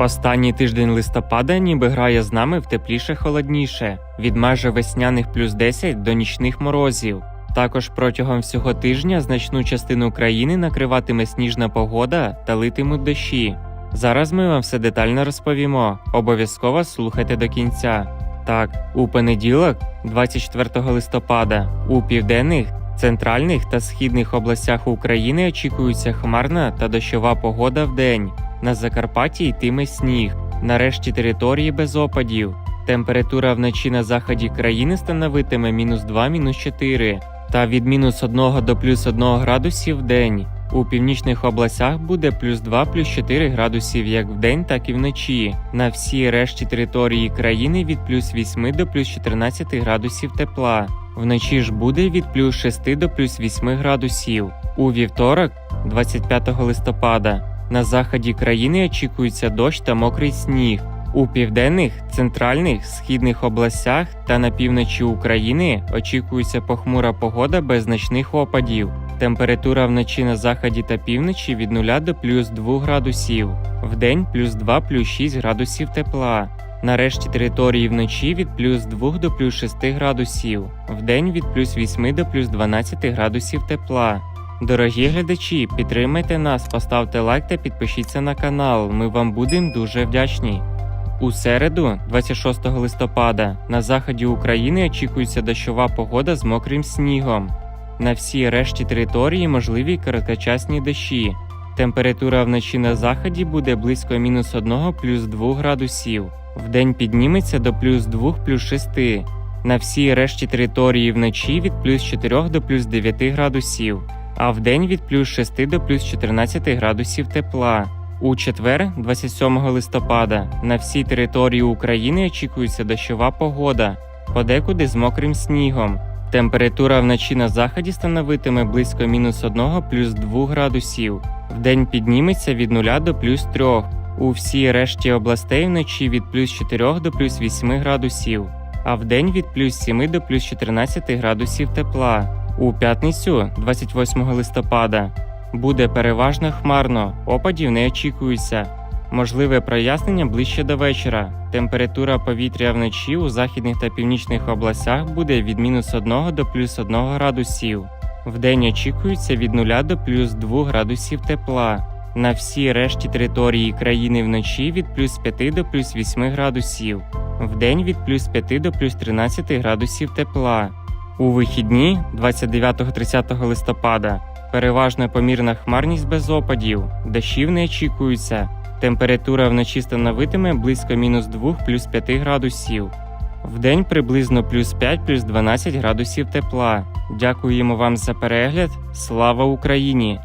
Останній тиждень листопада ніби грає з нами в тепліше холодніше, від майже весняних плюс 10 до нічних морозів. Також протягом всього тижня значну частину країни накриватиме сніжна погода та литимуть дощі. Зараз ми вам все детально розповімо. Обов'язково слухайте до кінця. Так, у понеділок, 24 листопада, у південних, центральних та східних областях України очікується хмарна та дощова погода в день. На Закарпатті йтиме сніг, на решті території без опадів. Температура вночі на заході країни становитиме мінус 2, мінус 4, та від мінус 1 до плюс 1 градусів в день. У північних областях буде плюс 2, плюс 4 градусів як вдень, так і вночі. На всій решті території країни від плюс 8 до плюс 14 градусів тепла. Вночі ж буде від плюс 6 до плюс 8 градусів. У вівторок, 25 листопада, на заході країни очікується дощ та мокрий сніг. У південних, центральних, східних областях та на півночі України очікується похмура погода без значних опадів. Температура вночі на заході та півночі від 0 до плюс 2 градусів, вдень плюс 2 плюс 6 градусів тепла. На решті території вночі від плюс 2 до плюс 6 градусів, вдень від плюс 8 до плюс 12 градусів тепла. Дорогі глядачі, підтримайте нас, поставте лайк та підпишіться на канал. Ми вам будемо дуже вдячні. У середу, 26 листопада, на заході України очікується дощова погода з мокрим снігом. На всій решті території можливі короткочасні дощі. Температура вночі на заході буде близько мінус 1 плюс 2 градусів. Вдень підніметься до плюс 2 плюс 6. На всій решті території вночі від плюс 4 до плюс 9 градусів, а вдень від плюс 6 до плюс 14 градусів тепла. У четвер, 27 листопада, на всій території України очікується дощова погода, подекуди з мокрим снігом. Температура вночі на заході становитиме близько мінус 1 плюс 2 градусів. Вдень підніметься від 0 до плюс 3. У всій решті областей вночі від плюс 4 до плюс 8 градусів, а вдень від плюс 7 до плюс 14 градусів тепла. У п'ятницю, 28 листопада, буде переважно хмарно, опадів не очікується. Можливе прояснення ближче до вечора. Температура повітря вночі у західних та північних областях буде від мінус 1 до плюс 1 градусів. Вдень очікується від 0 до плюс 2 градусів тепла. На всій решті території країни вночі від плюс 5 до плюс 8 градусів. Вдень від плюс 5 до плюс 13 градусів тепла. У вихідні 29-30 листопада переважно помірна хмарність без опадів, дощів не очікується. Температура вночі становитиме близько мінус 2 плюс 5 градусів. Вдень приблизно плюс 5 плюс 12 градусів тепла. Дякуємо вам за перегляд. Слава Україні!